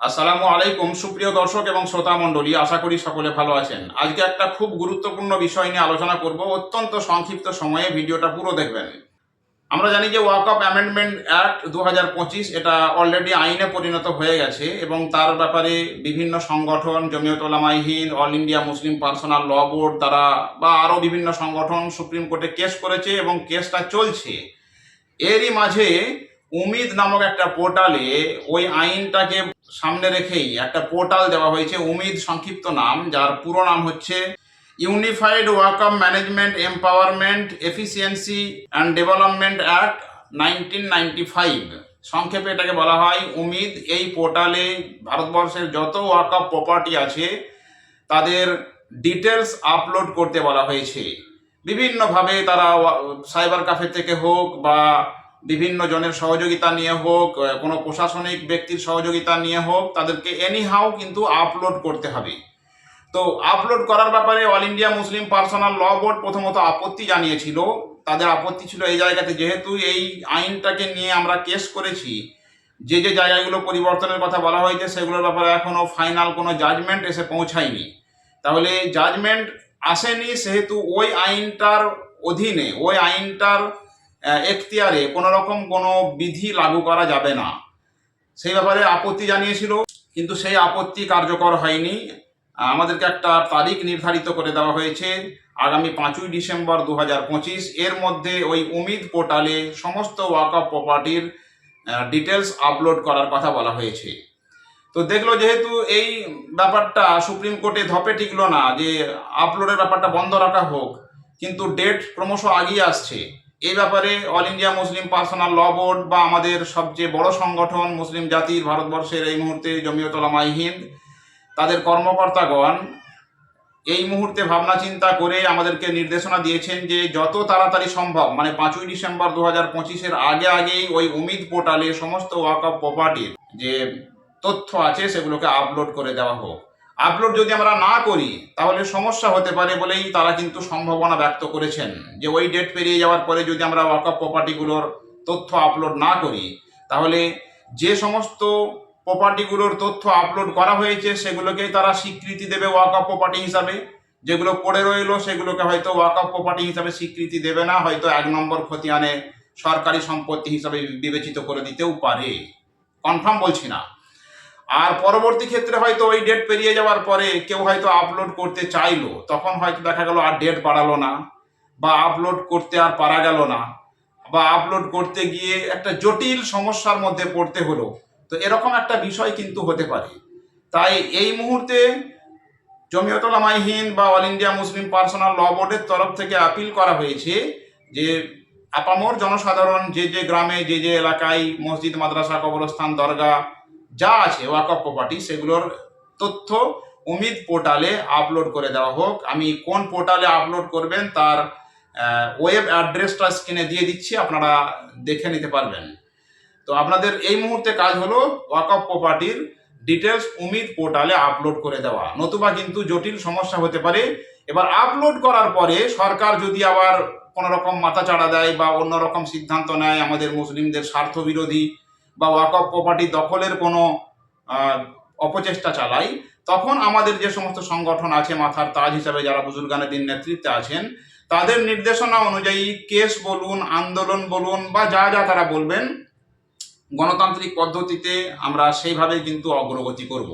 আসসালামু আলাইকুম, সুপ্রিয় দর্শক এবং শ্রোতা মণ্ডলী, আশা করি সকলে ভালো আছেন। আজকে একটা খুব গুরুত্বপূর্ণ বিষয় নিয়ে আলোচনা করব, অত্যন্ত সংক্ষিপ্ত সময়ে ভিডিওটা পুরো দেখবেন। আমরা জানি যে ওয়াক আপ অ্যামেন্ডমেন্ট অ্যাক্ট দু হাজার পঁচিশ, এটা অলরেডি আইনে পরিণত হয়ে গেছে এবং তার ব্যাপারে বিভিন্ন সংগঠন, Jamiat Ulamai Hind, all India Muslim personal law board তারা বা আরও বিভিন্ন সংগঠন সুপ্রিম কোর্টে কেস করেছে এবং কেসটা চলছে। এরই মাঝে উমিদ নামক একটা পোর্টালে ওই আইনটাকে সামনে রেখেই একটা পোর্টাল দেওয়া হয়েছে, উমিদ সংক্ষিপ্ত নাম, যার পুরো নাম হচ্ছে unified Waqf management empowerment efficiency and development act nineteen ninety five সংক্ষেপে এটাকে বলা হয়, উমিদ এই পোর্টালে ভারতবর্ষের যত ওয়াকআপ প্রপার্টি আছে, তাদের ডিটেলস আপলোড করতে বলা হয়েছে। বিভিন্নভাবে তারা সাইবার ক্যাফে থেকে হোক বা বিভিন্ন জনের সহযোগিতা নিয়ে হোক কোনো প্রশাসনিক ব্যক্তির সহযোগিতা নিয়ে হোক, তাদেরকে এনিহাও কিন্তু আপলোড করতে হবে। তো আপলোড করার ব্যাপারে all India Muslim personal law board প্রথমত আপত্তি জানিয়েছিল। তাদের আপত্তি ছিল এই জায়গাতে যেহেতু এই আইনটাকে নিয়ে আমরা কেস করেছি, যে যে জায়গাগুলো পরিবর্তনের কথা বলা হয়েছে, সেগুলোর ব্যাপারে এখনও ফাইনাল কোনো জাজমেন্ট এসে পৌঁছায়নি। তাহলে জাজমেন্ট আসেনি, সেহেতু ওই আইনটার অধীনে, ওই আইনটার এখতিয়ারে কোনো রকম কোনো বিধি লাগু করা যাবে না। সেই ব্যাপারে আপত্তি জানিয়েছিল, কিন্তু সেই আপত্তি কার্যকর হয়নি। আমাদেরকে একটা তারিখ নির্ধারিত করে দেওয়া হয়েছে আগামী পাঁচই ডিসেম্বর দু এর মধ্যে ওই উমিদ পোর্টালে সমস্ত ওয়াকআপ প্রপার্টির ডিটেলস আপলোড করার কথা বলা হয়েছে। তো দেখল যেহেতু এই ব্যাপারটা সুপ্রিম কোর্টে ধপে টিকলো না, যে আপলোডের ব্যাপারটা বন্ধ রাখা হোক, কিন্তু ডেট ক্রমশ আগিয়ে আসছে। এই ব্যাপারে all India Muslim personal law board বা আমাদের সবচেয়ে বড় সংগঠন মুসলিম জাতির ভারতবর্ষের এই মুহূর্তে জমিয়ত ওলামাই হিন্দ, তাদের কর্মকর্তাগণ এই মুহূর্তে ভাবনা চিন্তা করে আমাদেরকে নির্দেশনা দিয়েছেন যে যত তাড়াতাড়ি সম্ভব মানে পাঁচই ডিসেম্বর দু হাজার পঁচিশের আগে আগেই ওই উমিদ পোর্টালে সমস্ত ওয়াকআপ প্রপার্টির যে তথ্য আছে সেগুলোকে আপলোড করে দেওয়া হোক। আপলোড যদি আমরা না করি, তাহলে সমস্যা হতে পারে বলেই তারা কিন্তু সম্ভাবনা ব্যক্ত করেছেন। যে ওই ডেট পেরিয়ে যাওয়ার পরে যদি আমরা ওয়াকআপ প্রপার্টিগুলোর তথ্য আপলোড না করি, তাহলে যে সমস্ত প্রপার্টিগুলোর তথ্য আপলোড করা হয়েছে সেগুলোকে তারা স্বীকৃতি দেবে ওয়াকআপ প্রপার্টি হিসাবে। যেগুলো পড়ে রইল, সেগুলোকে হয়তো ওয়াকআপ প্রপার্টি হিসাবে স্বীকৃতি দেবে না, হয়তো এক নম্বর খতিয়ানে সরকারি সম্পত্তি হিসাবে বিবেচিত করে দিতেও পারে। কনফার্ম বলছি না। আর পরবর্তী ক্ষেত্রে হয়তো ওই ডেট পেরিয়ে যাওয়ার পরে কেউ হয়তো আপলোড করতে চাইলো, তখন হয়তো দেখা গেল আর ডেট বাড়ালো না, বা আপলোড করতে আর পারা গেল না, বা আপলোড করতে গিয়ে একটা জটিল সমস্যার মধ্যে পড়তে হলো। তো এরকম একটা বিষয় কিন্তু হতে পারে। তাই এই মুহূর্তে জমিয়তলামাই হিন্দ বা all India Muslim personal law বোর্ডের তরফ থেকে আপিল করা হয়েছে যে আপামর জনসাধারণ যে যে গ্রামে, যে যে এলাকায় মসজিদ, মাদ্রাসা, কবরস্থান দরগা যা আছে ওয়াকফ প্রপার্টি সেগুলোর তথ্য উমিদ পোর্টালে আপলোড করে দেওয়া হোক। আমি কোন পোর্টালে আপলোড করবেন, তার ওয়েব অ্যাড্রেসটা স্ক্রিনে দিয়ে দিচ্ছি, আপনারা দেখে নিতে পারবেন। তো আপনাদের এই মুহূর্তে কাজ হলো ওয়াকফ প্রপার্টির ডিটেলস উমিদ পোর্টালে আপলোড করে দেওয়া। নতুবা কিন্তু জটিল সমস্যা হতে পারে। এবার আপলোড করার পরে সরকার যদি আবার কোনো রকম মাথা চাড়া দেয় বা অন্য রকম সিদ্ধান্ত নেয়, আমাদের মুসলিমদের স্বার্থ বিরোধী বা ওয়াকফ প্রপার্টি দখলের কোনো অপচেষ্টা চালাই, তখন আমাদের যে সমস্ত সংগঠন আছে মাথার তাজ হিসাবে যারা বুজুর্গানের নেতৃত্বে আছেন, তাদের নির্দেশনা অনুযায়ী কেস বলুন, আন্দোলন বলুন বা যা যা তারা বলবেন, গণতান্ত্রিক পদ্ধতিতে আমরা সেইভাবে কিন্তু অগ্রগতি করব।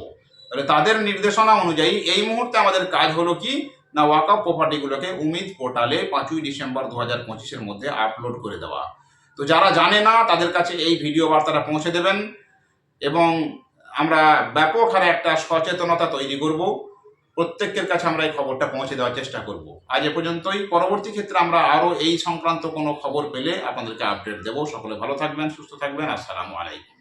তাহলে তাদের নির্দেশনা অনুযায়ী এই মুহূর্তে আমাদের কাজ হলো কি, না ওয়াকআপ প্রপার্টিগুলোকে উমিদ পোর্টালে পাঁচই ডিসেম্বর দু হাজার পঁচিশের মধ্যে আপলোড করে দেওয়া। তো যারা জানে না, তাদের কাছে এই ভিডিও বার্তাটা পৌঁছে দেবেন এবং আমরা ব্যাপক হারে একটা সচেতনতা তৈরি করব। প্রত্যেকের কাছে আমরা এই খবরটা পৌঁছে দেওয়ার চেষ্টা করব। আজ এ পর্যন্তই। পরবর্তী ক্ষেত্রে আমরা আরও এই সংক্রান্ত কোনো খবর পেলে আপনাদেরকে আপডেট দেবো। সকলে ভালো থাকবেন, সুস্থ থাকবেন। আসসালামু আলাইকুম।